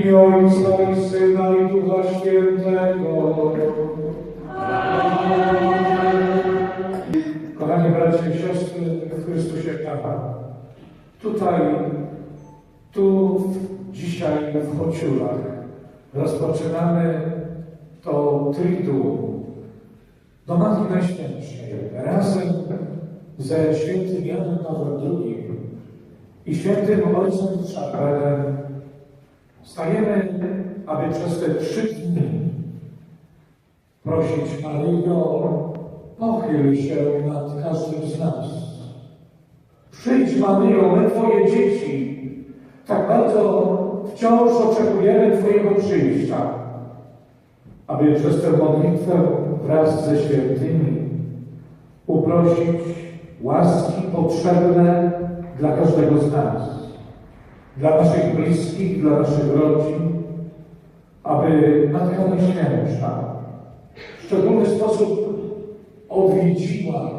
imię Ojca i Syna i Ducha Świętego. Kochani bracia i siostry w Chrystusie Pana, tutaj, tu, dzisiaj w Chociurach rozpoczynamy to triduum do Matki Najświętszej razem ze świętym Janem Pawłem II i świętym Ojcem Szapelem stajemy, aby przez te trzy dni prosić Maryjo, pochyl się nad każdym z nas. Przyjdź, Maryjo, my Twoje dzieci. Tak bardzo wciąż oczekujemy Twojego przyjścia, aby przez tę modlitwę wraz ze świętymi uprosić łaski potrzebne dla każdego z nas, dla naszych bliskich, dla naszych rodzin, aby Matka Najświętsza w szczególny sposób odwiedziła,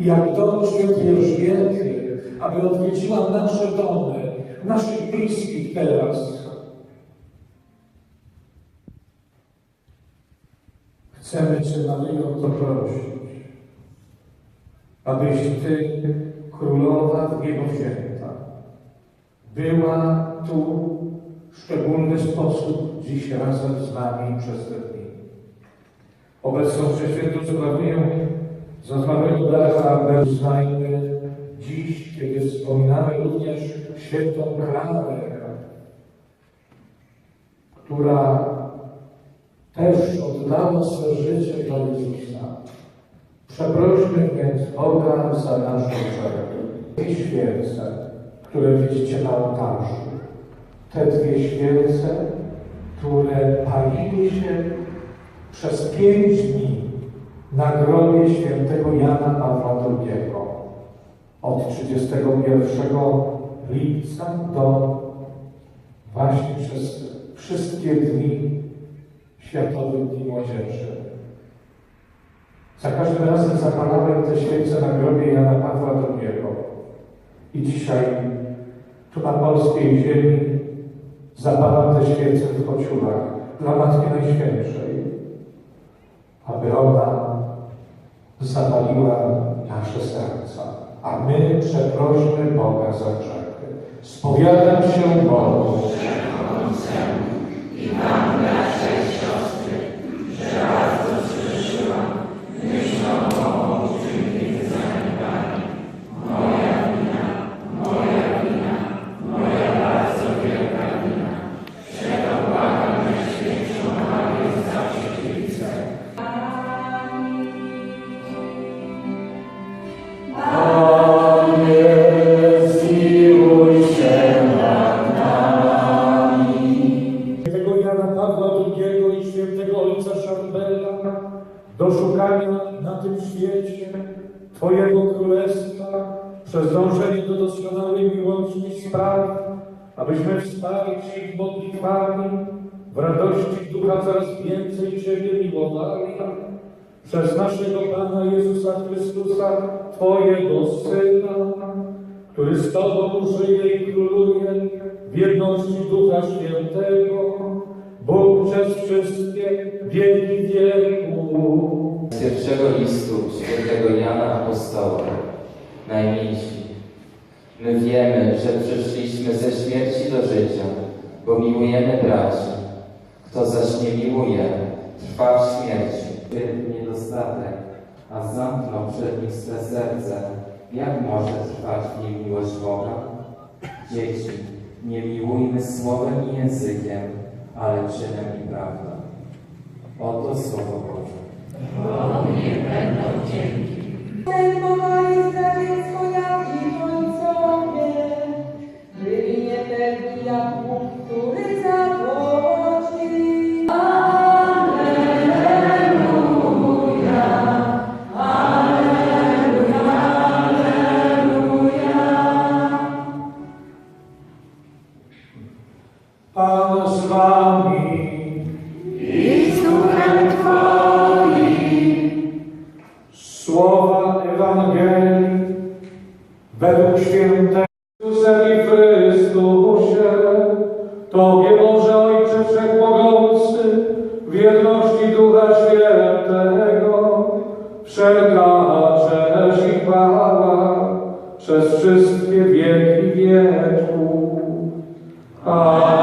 jak dom świętej Elżbiety, aby odwiedziła nasze domy, naszych bliskich teraz. Chcemy Cię, Maryjo, to prosić, abyś Ty, Królowa w Niebo Święta, była tu w szczególny sposób dziś razem z nami przez te dni. Obecną przeświętą sprawuję za zmarłego brata Beznajmy dziś, kiedy wspominamy również świętą Klarę, która też oddała swe życie dla Jezusa. Przeprośmy więc Boga za nasze grzechy. Dwie świece, które widzicie na ołtarzu, te dwie świece, które paliły się przez pięć dni na grobie świętego Jana Pawła II od 31 lipca do właśnie przez wszystkie dni Światowych Dni Młodzieży. Za każdym razem zapalałem te świece na grobie Jana Pawła II. I dzisiaj tu na polskiej ziemi zapalam te świece w kociulach dla Matki Najświętszej, aby ona zapaliła nasze serca, a my przeprośmy Boga za grzechy. Spowiadam się Bogu. świętego wsparci modlitwami w radości Ducha coraz więcej Ciebie miłowali przez naszego Pana Jezusa Chrystusa, Twojego Syna, który z Tobą żyje i króluje w jedności Ducha Świętego, Bóg przez wszystkie wieki wieków. Z pierwszego listu świętego Jana Apostoła. Najmilsi, my wiemy, że przyszliśmy ze śmierci do życia, bo miłujemy braci. Kto zaś nie miłuje, trwa w śmierci. Wielki niedostatek, a zamknął przed nim swe serce. Jak może trwać w nim miłość Boga? Dzieci, nie miłujmy słowem i językiem, ale czynem i prawdą. Oto Słowo Boże. Ten Boga jest zdradziectwo jak i ojcowie, byli niepewni jak według świętego Jezusa i Chrystusie, Tobie Boże Ojcze Wszechmogący, w jedności Ducha Świętego, wszelka i chwała przez wszystkie wieki wieków. Amen.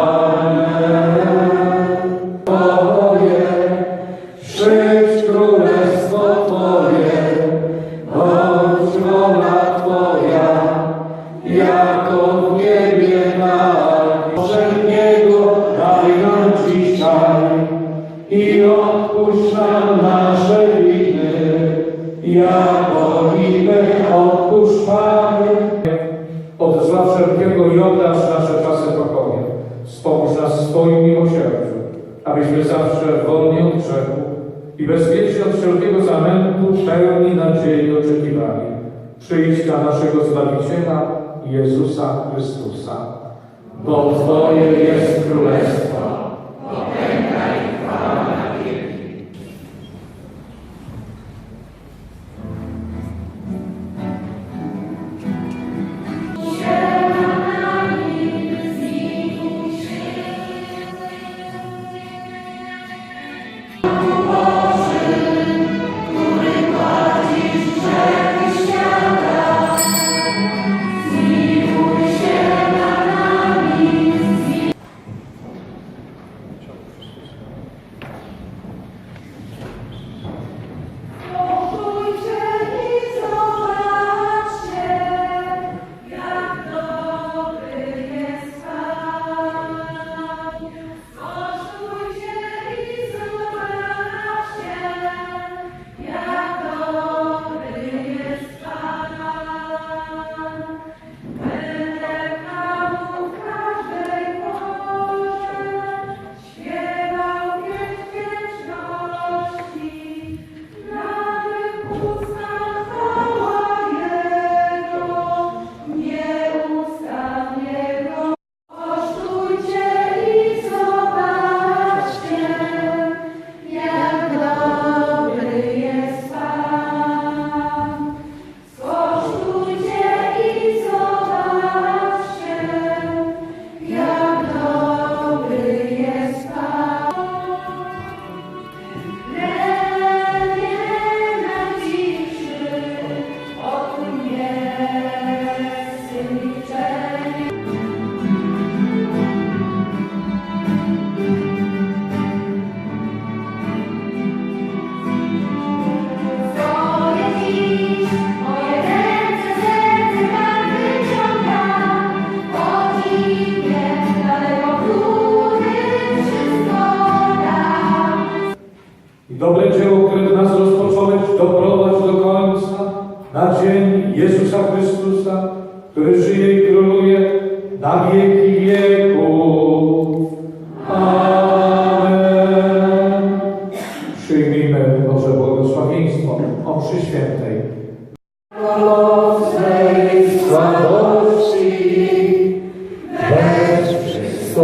I my odpuszczamy. Od zła wszelkiego i nasze czasy pokoju. Wspomóż nas w swoim miłosierdziu, abyśmy zawsze wolni od grzechu i bezpiecznie od wszelkiego zamętu pełni nadziei oczekiwali. Przyjdź na naszego Zbawiciela, Jezusa Chrystusa. Bo Twoje jest królestwo, na dzień Jezusa Chrystusa, który żyje i króluje na wieki wieków. Amen. Przyjmijmy Boże błogosławieństwo o mszy świętej. Mocnej słabości, bez wszystko,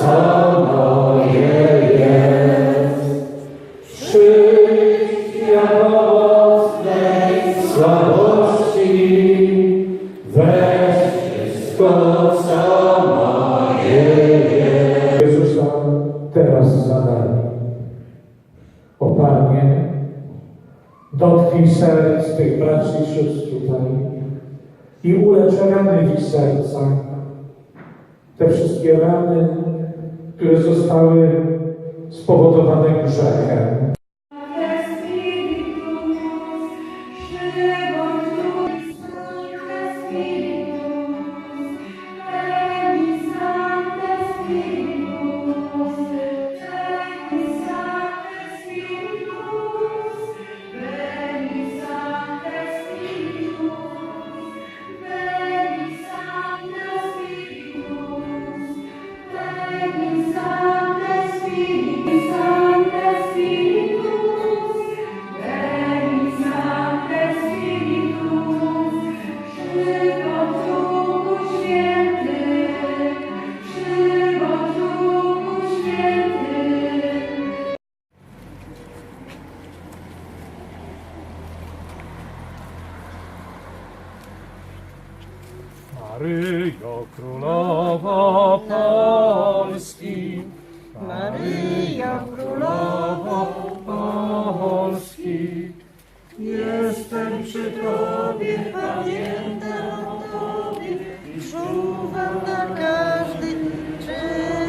co dotknij serc tych braci i sióstr tutaj i ulecz rany w ich sercach. Te wszystkie rany, które zostały spowodowane grzechem. Spiritus, przybądź Maryjo Królowo Polski, Maryjo Królowo Polski, jestem przy Tobie, Panie.